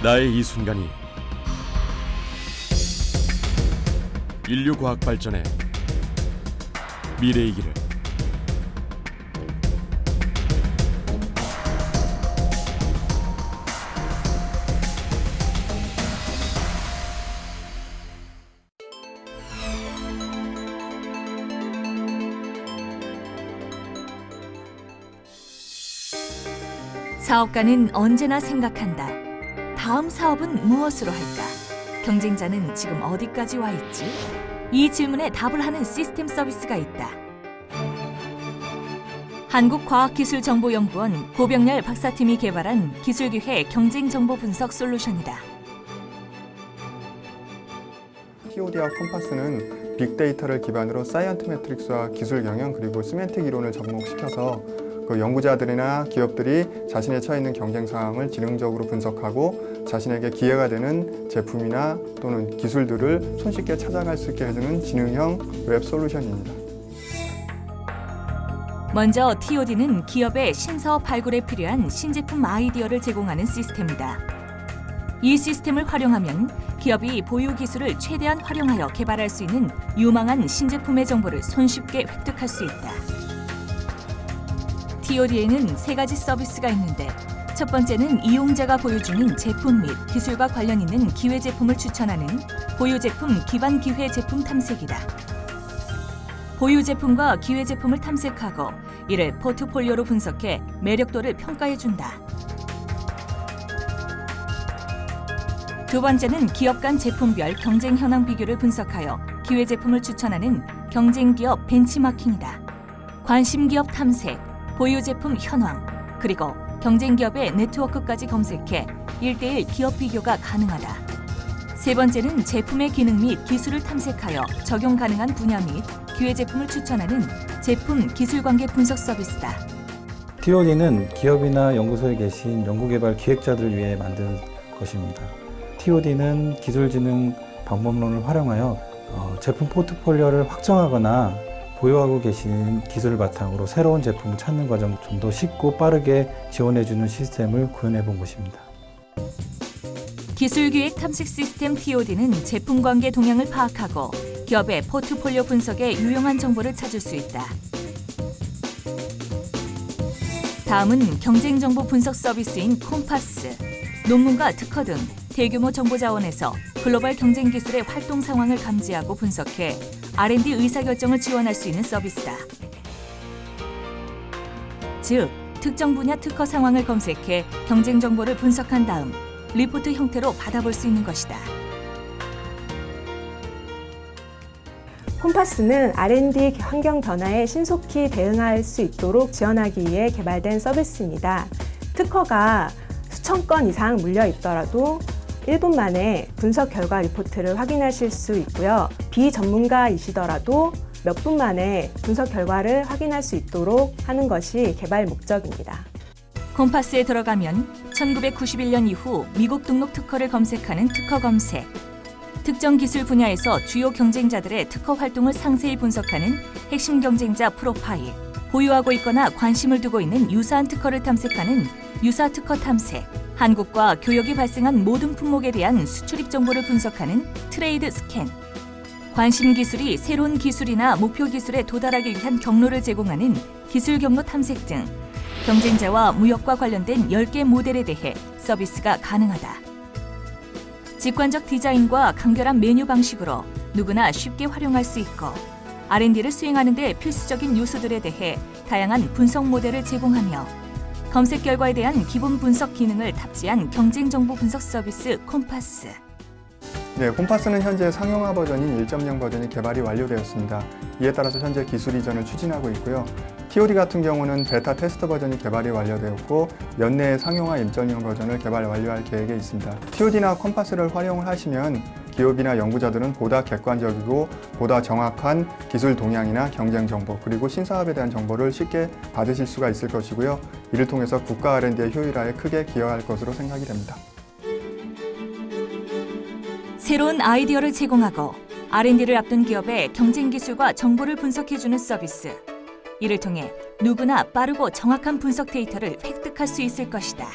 나의 이 순간이 인류 과학 발전의 미래의 길을 사업가는 언제나 생각한다. 다음 사업은 무엇으로 할까? 경쟁자는 지금 어디까지 와 있지? 이 질문에 답을 하는 시스템 서비스가 있다. 한국과학기술정보연구원 고병렬 박사팀이 개발한 기술기회 경쟁정보 분석 솔루션이다. TOD와 컴파스는 빅데이터를 기반으로 사이언트 매트릭스와 기술 경영 그리고 시멘틱 이론을 접목시켜서 그 연구자들이나 기업들이 자신의 처해 있는 경쟁 상황을 지능적으로 분석하고 자신에게 기회가 되는 제품이나 또는 기술들을 손쉽게 찾아갈 수 있게 해주는 지능형 웹 솔루션입니다. 먼저 TOD는 기업의 신사업 발굴에 필요한 신제품 아이디어를 제공하는 시스템이다. 이 시스템을 활용하면 기업이 보유 기술을 최대한 활용하여 개발할 수 있는 유망한 신제품의 정보를 손쉽게 획득할 수 있다. TOD에는 세 가지 서비스가 있는데 첫 번째는 이용자가 보유 중인 제품 및 기술과 관련 있는 기회 제품을 추천하는 보유 제품 기반 기회 제품 탐색이다. 보유 제품과 기회 제품을 탐색하고 이를 포트폴리오로 분석해 매력도를 평가해 준다. 두 번째는 기업 간 제품별 경쟁 현황 비교를 분석하여 기회 제품을 추천하는 경쟁 기업 벤치마킹이다. 관심 기업 탐색, 보유 제품 현황, 그리고 경쟁 기업의 네트워크까지 검색해 1대1 기업 비교가 가능하다. 세 번째는 제품의 기능 및 기술을 탐색하여 적용 가능한 분야 및 기회 제품을 추천하는 제품 기술 관계 분석 서비스다. TOD는 기업이나 연구소에 계신 연구개발 기획자들을 위해 만든 것입니다. TOD는 기술지능 방법론을 활용하여 어, 제품 포트폴리오를 확정하거나 보유하고 계신 기술을 바탕으로 새로운 제품을 찾는 과정을 좀더 쉽고 빠르게 지원해주는 시스템을 구현해 본 것입니다. 기술 기획 탐색 시스템 TOD는 제품 관계 동향을 파악하고 기업의 포트폴리오 분석에 유용한 정보를 찾을 수 있다. 다음은 경쟁 정보 분석 서비스인 콤파스. 논문과 특허 등 대규모 정보 자원에서 글로벌 경쟁 기술의 활동 상황을 감지하고 분석해 R&D 의사결정을 지원할 수 있는 서비스다. 즉, 특정 분야 특허 상황을 검색해 경쟁 정보를 분석한 다음 리포트 형태로 받아볼 수 있는 것이다. 콤파스는 R&D 환경 변화에 신속히 대응할 수 있도록 지원하기 위해 개발된 서비스입니다. 특허가 수천 건 이상 물려 있더라도 1분 만에 분석 결과 리포트를 확인하실 수 있고요. 비전문가이시더라도 몇 분 만에 분석 결과를 확인할 수 있도록 하는 것이 개발 목적입니다. 콤파스에 들어가면 1991년 이후 미국 등록 특허를 검색하는 특허 검색, 특정 기술 분야에서 주요 경쟁자들의 특허 활동을 상세히 분석하는 핵심 경쟁자 프로파일, 보유하고 있거나 관심을 두고 있는 유사한 특허를 탐색하는 유사 특허 탐색, 한국과 교역이 발생한 모든 품목에 대한 수출입 정보를 분석하는 트레이드 스캔, 관심 기술이 새로운 기술이나 목표 기술에 도달하기 위한 경로를 제공하는 기술 경로 탐색 등 경쟁자와 무역과 관련된 10개 모델에 대해 서비스가 가능하다. 직관적 디자인과 간결한 메뉴 방식으로 누구나 쉽게 활용할 수 있고 R&D를 수행하는 데 필수적인 요소들에 대해 다양한 분석 모델을 제공하며 검색 결과에 대한 기본 분석 기능을 탑재한 경쟁 정보 분석 서비스 콤파스. 네, 콤파스는 현재 상용화 버전인 1.0 버전이 개발이 완료되었습니다. 이에 따라서 현재 기술 이전을 추진하고 있고요. TOD 같은 경우는 베타 테스트 버전이 개발이 완료되었고 연내에 상용화 1.0 버전을 개발 완료할 계획에 있습니다. TOD나 컴파스를 활용을 하시면 기업이나 연구자들은 보다 객관적이고 보다 정확한 기술 동향이나 경쟁 정보 그리고 신사업에 대한 정보를 쉽게 받으실 수가 있을 것이고요. 이를 통해서 국가 R&D의 효율화에 크게 기여할 것으로 생각이 됩니다. 새로운 아이디어를 제공하고 R&D를 앞둔 기업의 경쟁 기술과 정보를 분석해주는 서비스. 이를 통해 누구나 빠르고 정확한 분석 데이터를 획득할 수 있을 것이다.